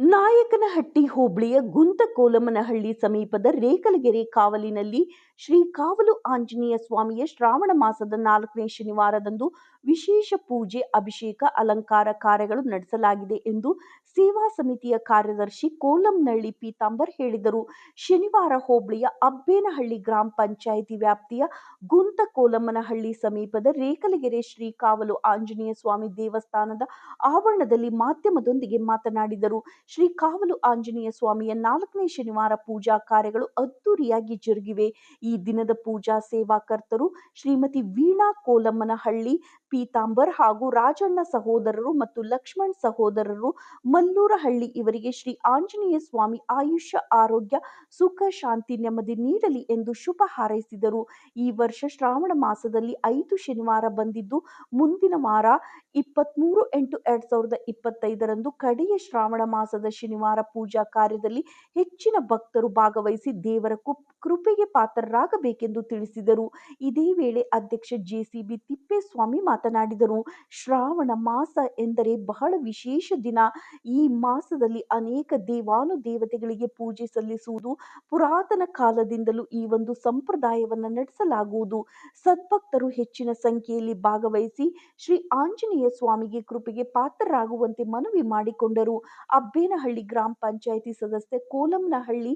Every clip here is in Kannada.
ನಾಯಕನಹಟ್ಟಿ ಹೋಬಳಿಯ ಗುಂತಕೋಲಮ್ಮನಹಳ್ಳಿ ಸಮೀಪದ ರೇಕಲಗೆರೆ ಕಾವಲಿನಲ್ಲಿ ಶ್ರೀ ಕಾವಲು ಆಂಜನೇಯ ಸ್ವಾಮಿಯ ಶ್ರಾವಣ ಮಾಸದ ನಾಲ್ಕನೇ ಶನಿವಾರದಂದು ವಿಶೇಷ ಪೂಜೆ, ಅಭಿಷೇಕ, ಅಲಂಕಾರ ಕಾರ್ಯಗಳು ನಡೆಸಲಾಗಿದೆ ಎಂದು ಸೇವಾ ಸಮಿತಿಯ ಕಾರ್ಯದರ್ಶಿ ಕೋಲಂನಳ್ಳಿ ಪೀತಾಂಬರ್ ಹೇಳಿದರು. ಶನಿವಾರ ಹೋಬಳಿಯ ಅಬ್ಬೇನಹಳ್ಳಿ ಗ್ರಾಮ ಪಂಚಾಯಿತಿ ವ್ಯಾಪ್ತಿಯ ಗುಂತಕೋಲಮ್ಮನಹಳ್ಳಿ ಸಮೀಪದ ರೇಕಲಗೆರೆ ಶ್ರೀ ಕಾವಲು ಆಂಜನೇಯ ಸ್ವಾಮಿ ದೇವಸ್ಥಾನದ ಆವರಣದಲ್ಲಿ ಮಾಧ್ಯಮದೊಂದಿಗೆ ಮಾತನಾಡಿದರು. ಶ್ರೀ ಕಾವಲು ಆಂಜನೇಯ ಸ್ವಾಮಿಯ ನಾಲ್ಕನೇ ಶನಿವಾರ ಪೂಜಾ ಕಾರ್ಯಗಳು ಅದ್ದೂರಿಯಾಗಿ ಜರುಗಿವೆ. ಈ ದಿನದ ಪೂಜಾ ಸೇವಾಕರ್ತರು ಶ್ರೀಮತಿ ವೀಣಾ ಕೋಲಮ್ಮನಹಳ್ಳಿ, ಪೀತಾಂಬರ್ ಹಾಗೂ ರಾಜಣ್ಣ ಸಹೋದರರು ಮತ್ತು ಲಕ್ಷ್ಮಣ್ ಸಹೋದರರು ಮಲ್ಲೂರಹಳ್ಳಿ ಇವರಿಗೆ ಶ್ರೀ ಆಂಜನೇಯ ಸ್ವಾಮಿ ಆಯುಷ್ಯ ಆರೋಗ್ಯ, ಸುಖ, ಶಾಂತಿ, ನೆಮ್ಮದಿ ನೀಡಲಿ ಎಂದು ಶುಭ ಹಾರೈಸಿದರು. ಈ ವರ್ಷ ಶ್ರಾವಣ ಮಾಸದಲ್ಲಿ ಐದು ಶನಿವಾರ ಬಂದಿದ್ದು, ಮುಂದಿನ ವಾರ ಇಪ್ಪತ್ತ್ಮೂರು ಎಂಟು ಎರಡ್ ಸಾವಿರದ ಇಪ್ಪತ್ತೈದರಂದು ಕಡೆಯ ಶ್ರಾವಣ ಮಾಸದ ಶನಿವಾರ ಪೂಜಾ ಕಾರ್ಯದಲ್ಲಿ ಹೆಚ್ಚಿನ ಭಕ್ತರು ಭಾಗವಹಿಸಿ ದೇವರ ಕೃಪೆಗೆ ಪಾತ್ರರಾಗಬೇಕೆಂದು ತಿಳಿಸಿದರು. ಇದೇ ವೇಳೆ ಅಧ್ಯಕ್ಷ ಜೆಸಿಬಿ ತಿಪ್ಪೇಸ್ವಾಮಿ ಮಾತನಾಡಿದರು. ಶ್ರಾವಣ ಮಾಸ ಎಂದರೆ ಬಹಳ ವಿಶೇಷ ದಿನ. ಈ ಮಾಸದಲ್ಲಿ ಅನೇಕ ದೇವಾನು ದೇವತೆಗಳಿಗೆ ಪೂಜೆ ಸಲ್ಲಿಸುವುದು ಪುರಾತನ ಕಾಲದಿಂದಲೂ ಈ ಒಂದು ಸಂಪ್ರದಾಯವನ್ನು ನಡೆಸಲಾಗುವುದು. ಸದ್ಭಕ್ತರು ಹೆಚ್ಚಿನ ಸಂಖ್ಯೆಯಲ್ಲಿ ಭಾಗವಹಿಸಿ ಶ್ರೀ ಆಂಜನೇಯ ಸ್ವಾಮಿಗೆ ಕೃಪೆಗೆ ಪಾತ್ರರಾಗುವಂತೆ ಮನವಿ ಮಾಡಿಕೊಂಡರು. ಅಬ್ಬೇನಹಳ್ಳಿ ಗ್ರಾಮ ಪಂಚಾಯಿತಿ ಸದಸ್ಯೆ ಕೋಲಂನಹಳ್ಳಿ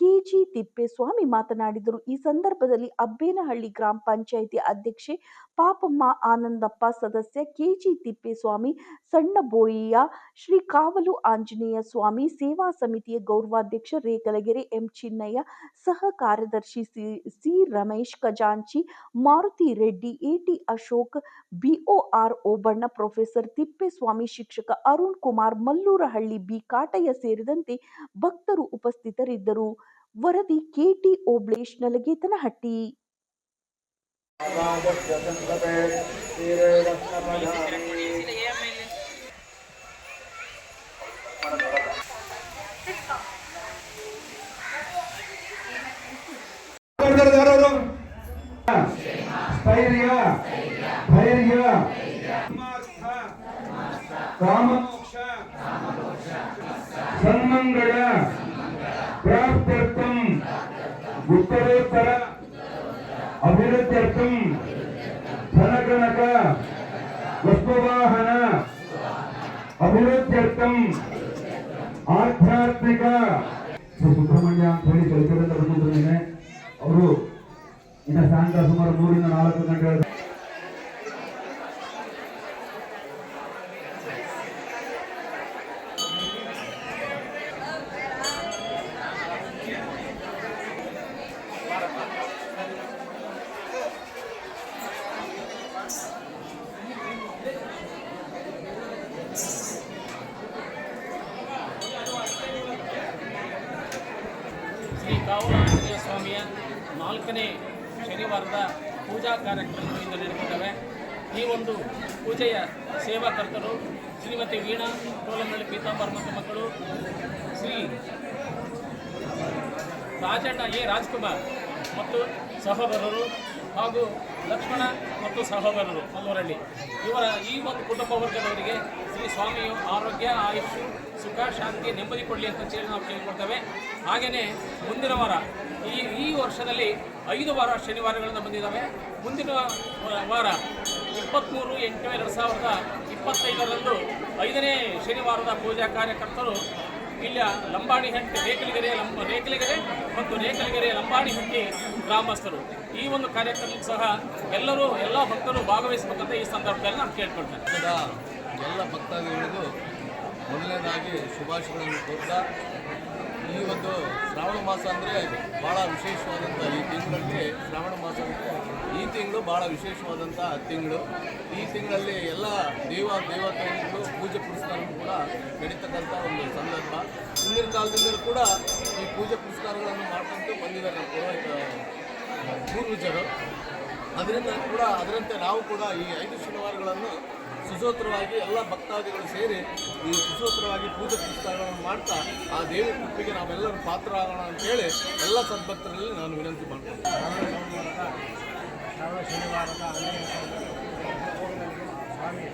ಕೆಜಿ ತಿಪ್ಪೇಸ್ವಾಮಿ ಮಾತನಾಡಿದರು. ಈ ಸಂದರ್ಭದಲ್ಲಿ ಅಬ್ಬೇನಹಳ್ಳಿ ಗ್ರಾಮ ಪಂಚಾಯಿತಿ ಅಧ್ಯಕ್ಷೆ ಪಾಪಮ್ಮ ಆನಂದಪ್ಪ, ಸದಸ್ಯ ಕೆಜಿ ತಿಪ್ಪೇಸ್ವಾಮಿ, ಸಣ್ಣ ಬೋಯಿಯ ಶ್ರೀ ಕಾವಲು ಆಂಜನೇಯ ಸ್ವಾಮಿ, ಸೇವಾ ಸಮಿತಿಯ ಗೌರವಾಧ್ಯಕ್ಷ ರೇಖಲಗೆರೆ ಎಂ ಚಿನ್ನಯ್ಯ, ಸಹ ಕಾರ್ಯದರ್ಶಿ ಸಿ ಸಿ ರಮೇಶ್ ಖಜಾಂಚಿ, Maruti Reddy, A T Ashok, B O R Obanna, professor Tippeswamy, ಶಿಕ್ಷಕ ಅರುಣ್ ಕುಮಾರ್, ಮಲ್ಲೂರಹಳ್ಳಿ ಬಿ ಕಾಟಯ್ಯ ಸೇರಿದಂತೆ ಭಕ್ತರು ಉಪಸ್ಥಿತರಿದ್ದರು. ವರದಿ ಕೆಟಿ ಓಬ್ಳೇಶ್ ನಲಗೇತನಹಟ್ಟಿ. ಬರ್ತಾರೆ ಸನ್ಮಂಗಳ ಪ್ರಾಪ್ತ್ಯರ್ಥಂ ಉತ್ತರೋತ್ತರ ಅಭಿವೃದ್ಧ್ಯರ್ಥಂ ಧನಗಣಕ ವಸ್ತುವಾಹನ ಅಭಿವೃದ್ಧ್ಯರ್ಥಂ ಆಧ್ಯಾತ್ಮಿಕ. ಸುಬ್ರಹ್ಮಣ್ಯ ಅಂತ ಹೇಳಿ ಕಲಿಕೆಯಿಂದ ಬಂದಿದ್ದೇನೆ ಅವರು ಇನ್ನ ಸಾಯಂಕಾಲ ಸುಮಾರು ಮೂರಿಂದ ನಾಲ್ಕು ಗಂಟೆ ಶ್ರೀ ಕಾವಲಾಂಜನೇಯ ಸ್ವಾಮಿಯ ನಾಲ್ಕನೇ ಶನಿವಾರದ ಪೂಜಾ ಕಾರ್ಯಕ್ರಮಗಳು ಇಂದು ಈ ಒಂದು ಪೂಜೆಯ ಸೇವಾಕರ್ತರು, ಶ್ರೀಮತಿ ವೀಣಾ ಕೋಲಮಳ್ಳಿ ಪೀತಾಂಬರ್ ಮತ್ತು ಮಕ್ಕಳು, ಶ್ರೀ ರಾಜಣ್ಣ ಎ. ರಾಜ್ಕುಮಾರ್ ಮತ್ತು ಸಹೋದರರು ಹಾಗೂ ಲಕ್ಷ್ಮಣ ಮತ್ತು ಸಹೋದರರು ಮಲ್ಲೂರಳ್ಳಿ ಇವರ ಈ ಒಂದು ಕುಟುಂಬ ವರ್ಗದವರಿಗೆ ಶ್ರೀ ಸ್ವಾಮಿಯು ಆರೋಗ್ಯ, ಆಯುಷ್, ಸುಖ, ಶಾಂತಿ ನೆಮ್ಮದಿ ಕೊಡಲಿ ಅಂತ ಹೇಳಿ ನಾವು ಕೇಳಿಕೊಡ್ತೇವೆ ಹಾಗೆಯೇ ಮುಂದಿನ ವಾರ, ಈ ಈ ವರ್ಷದಲ್ಲಿ ಐದು ವಾರ ಶನಿವಾರಗಳನ್ನು ಬಂದಿದ್ದಾವೆ. ಮುಂದಿನ ವಾರ ಇಪ್ಪತ್ತ್ಮೂರು ಎಂಟು, ಎರಡು ಸಾವಿರದ ಇಪ್ಪತ್ತೈದರಂದು ಐದನೇ ಶನಿವಾರದ ಪೂಜಾ ಕಾರ್ಯಕರ್ತರು ಇಲ್ಲಿಯ ಲಂಬಾಣಿಹಟ್ಟಿ ರೇಕಲಿಗೆರೆ ಲಂಬ ರೇಕಲಿಗೆರೆ ಮತ್ತು ರೇಖಲಿಗೆರೆಯ ಲಂಬಾಣಿ ಹಟ್ಟಿ ಗ್ರಾಮಸ್ಥರು. ಈ ಒಂದು ಕಾರ್ಯಕ್ರಮಕ್ಕೆ ಸಹ ಎಲ್ಲರೂ, ಎಲ್ಲ ಭಕ್ತರು ಭಾಗವಹಿಸಬೇಕಂತ ಈ ಸಂದರ್ಭದಲ್ಲಿ ನಾನು ಕೇಳ್ಕೊಳ್ತೇನೆ. ಎಲ್ಲ ಭಕ್ತಾದಿಗಳಿಗೂ ಮೊದಲನೇದಾಗಿ ಶುಭಾಶಯಗಳನ್ನು ಕೋರ್ತಾ, ಈ ಒಂದು ಶ್ರಾವಣ ಮಾಸ ಅಂದರೆ ಭಾಳ ವಿಶೇಷವಾದಂಥ ಈ ತಿಂಗಳಲ್ಲಿ ಶ್ರಾವಣ ಮಾಸ ಈ ತಿಂಗಳು ಭಾಳ ವಿಶೇಷವಾದಂಥ ತಿಂಗಳು. ಈ ತಿಂಗಳಲ್ಲಿ ಎಲ್ಲ ದೇವ ದೇವತೆಗಳು ಪೂಜೆ ಪುರಸ್ಕಾರ ಕೂಡ ನಡೀತಕ್ಕಂಥ ಒಂದು ಸಂದರ್ಭ. ಹಿಂದಿನ ಕಾಲದಿಂದಲೂ ಕೂಡ ಈ ಪೂಜೆ ಪುರಸ್ಕಾರಗಳನ್ನು ಮಾಡ್ಕೊಂಡು ಬಂದಿದ್ದಾರೆ ಪೂರ್ವ ಪೂರ್ವಜರು. ಅದರಿಂದ ಕೂಡ ಅದರಂತೆ ನಾವು ಕೂಡ ಈ ಐದು ಶನಿವಾರಗಳನ್ನು ಸುಸೂತ್ರವಾಗಿ ಎಲ್ಲ ಭಕ್ತಾದಿಗಳು ಸೇರಿ ಈ ಸುಸೂತ್ರವಾಗಿ ಪೂಜೆ ಪುಸ್ತಕಗಳನ್ನು ಮಾಡ್ತಾ ಆ ದೇವಿ ಕೃಪೆಗೆ ನಾವೆಲ್ಲರೂ ಪಾತ್ರರಾಗೋಣ ಅಂತೇಳಿ ಎಲ್ಲ ಸದ್ಭಕ್ತರಲ್ಲಿ ನಾನು ವಿನಂತಿ ಮಾಡ್ತೀನಿ ಶನಿವಾರದ ಸ್ವಾಮಿ.